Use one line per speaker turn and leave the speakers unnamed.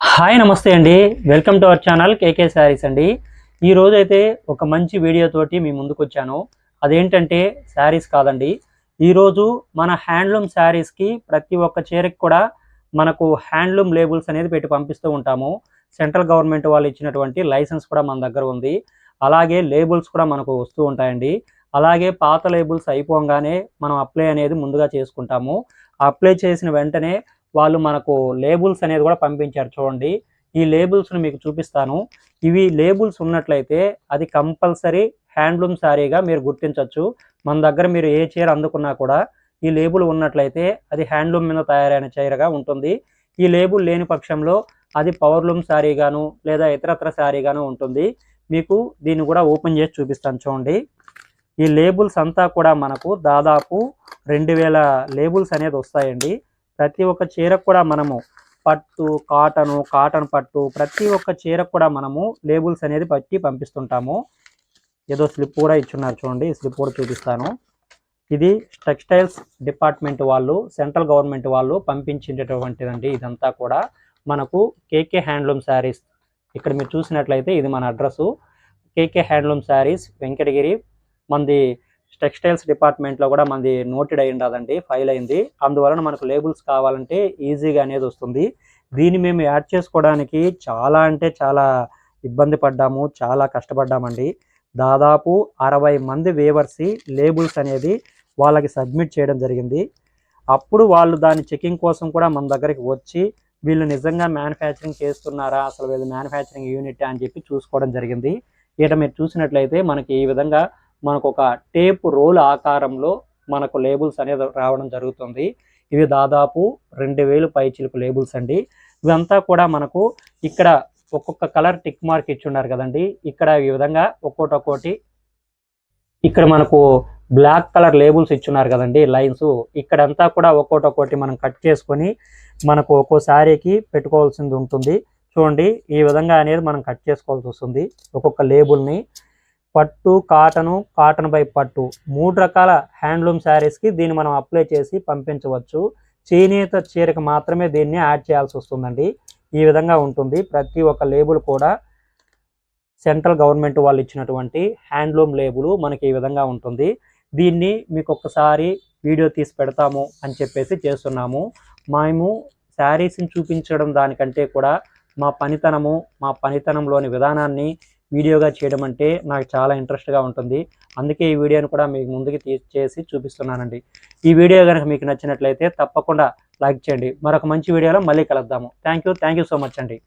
Hi నమస్తే అండి. Welcome to our channel KK sarees అండి. ఈ రోజైతే అయితే ఒక మంచి వీడియోతోటి మీ ముందుకు వచ్చాను. అదేంటంటే శారీస్ కాదండి. ఈరోజు మన హ్యాండ్లూమ్ శారీస్కి ప్రతి ఒక్క చీరకి కూడా మనకు హ్యాండ్లూమ్ లేబుల్స్ అనేది పెట్టి పంపిస్తూ ఉంటాము. సెంట్రల్ గవర్నమెంట్ వాళ్ళు ఇచ్చినటువంటి లైసెన్స్ కూడా మన దగ్గర ఉంది. అలాగే లేబుల్స్ కూడా మనకు వస్తూ ఉంటాయండి. అలాగే పాత లేబుల్స్ అయిపోగానే మనం అప్లై అనేది ముందుగా చేసుకుంటాము. అప్లై చేసిన వెంటనే వాళ్ళు మనకు లేబుల్స్ అనేది కూడా పంపించారు చూడండి. ఈ లేబుల్స్ను మీకు చూపిస్తాను. ఇవి లేబుల్స్ ఉన్నట్లయితే అది కంపల్సరీ హ్యాండ్లూమ్ శారీగా మీరు గుర్తించవచ్చు మన దగ్గర మీరు ఏ చీర అందుకున్నా కూడా ఈ లేబుల్ ఉన్నట్లయితే అది హ్యాండ్లూమ్ మీద తయారైన చీరగా ఉంటుంది. ఈ లేబుల్ లేని పక్షంలో అది పవర్లూమ్ శారీగాను లేదా ఇతరత్ర శారీగాను ఉంటుంది. మీకు దీన్ని కూడా ఓపెన్ చేసి చూపిస్తాను చూడండి. ఈ లేబుల్స్ అంతా కూడా మనకు దాదాపు రెండు వేల లేబుల్స్ అనేది వస్తాయండి. ప్రతి ఒక్క చీరకు కూడా మనము పట్టు కాటను కాటన్ పట్టు ప్రతి ఒక్క చీరకు కూడా మనము లేబుల్స్ అనేది పట్టి పంపిస్తుంటాము. ఏదో స్లిప్ కూడా ఇచ్చున్నారు చూడండి స్లిప్ కూడా చూపిస్తాను. ఇది టెక్స్టైల్స్ డిపార్ట్మెంట్ వాళ్ళు సెంట్రల్ గవర్నమెంట్ వాళ్ళు పంపించేటటువంటిదండి ఇదంతా కూడా. మనకు కేకే హ్యాండ్లూమ్ శారీస్ ఇక్కడ మీరు చూసినట్లయితే ఇది మన address KK handloom sarees Venkatagiri మనది టెక్స్టైల్స్ డిపార్ట్మెంట్లో కూడా మనది నోటెడ్ అయి ఉండదండి ఫైల్ అయింది. అందువలన మనకు లేబుల్స్ కావాలంటే ఈజీగా అనేది వస్తుంది. దీన్ని మేము యాడ్ చేసుకోవడానికి చాలా అంటే చాలా ఇబ్బంది పడ్డాము చాలా కష్టపడ్డామండి. దాదాపు అరవై మంది వేవర్సి లేబుల్స్ అనేది వాళ్ళకి సబ్మిట్ చేయడం జరిగింది. అప్పుడు వాళ్ళు దాని చెకింగ్ కోసం కూడా మన దగ్గరికి వచ్చి వీళ్ళు నిజంగా మ్యానుఫ్యాక్చరింగ్ చేస్తున్నారా అసలు వీళ్ళు మ్యానుఫ్యాక్చరింగ్ యూనిట్ అని చెప్పి చూసుకోవడం జరిగింది. ఇట మీరు చూసినట్లయితే మనకి ఈ విధంగా మనకు ఒక టేప్ రోల్ ఆకారంలో మనకు లేబుల్స్ అనేది రావడం జరుగుతుంది. ఇవి దాదాపు రెండు వేలు పై లేబుల్స్ అండి. ఇవంతా కూడా మనకు ఇక్కడ ఒక్కొక్క కలర్ టిక్ మార్క్ ఇచ్చున్నారు కదండి. ఇక్కడ ఈ విధంగా ఒక్కోటి ఒక్కోటి ఇక్కడ మనకు బ్లాక్ కలర్ లేబుల్స్ ఇచ్చున్నారు కదండి లైన్స్. ఇక్కడంతా కూడా ఒక్కోటి ఒక్కోటి మనం కట్ చేసుకొని మనకు ఒక్కో శారీకి పెట్టుకోవాల్సింది ఉంటుంది. చూడండి ఈ విధంగా అనేది మనం కట్ చేసుకోవాల్సి వస్తుంది. ఒక్కొక్క లేబుల్ని పట్టు కాటను కాటన్ బై పట్టు. మూడు రకాల హ్యాండ్లూమ్ శారీస్కి దీన్ని మనం అప్లై చేసి పంపించవచ్చు. చేనేత చీరకు మాత్రమే దీన్ని యాడ్ చేయాల్సి వస్తుందండి. ఈ విధంగా ఉంటుంది. ప్రతి ఒక్క లేబుల్ కూడా సెంట్రల్ గవర్నమెంట్ వాళ్ళు ఇచ్చినటువంటి హ్యాండ్లూమ్ లేబుల్ మనకి ఈ విధంగా ఉంటుంది. దీన్ని మీకు ఒక్కసారి వీడియో తీసి పెడతాము అని చెప్పేసి చేస్తున్నాము. మేము శారీస్ని చూపించడం దానికంటే కూడా మా పనితనము మా పనితనంలోని విధానాన్ని వీడియోగా చేయడం అంటే నాకు చాలా ఇంట్రెస్ట్గా ఉంటుంది. అందుకే ఈ వీడియోని కూడా మీకు ముందుకు తీ చేసి చూపిస్తున్నానండి. ఈ వీడియో కనుక మీకు నచ్చినట్లయితే తప్పకుండా లైక్ చేయండి. మరొక మంచి వీడియోలో మళ్ళీ కలుద్దాము. Thank you thank you so much అండి.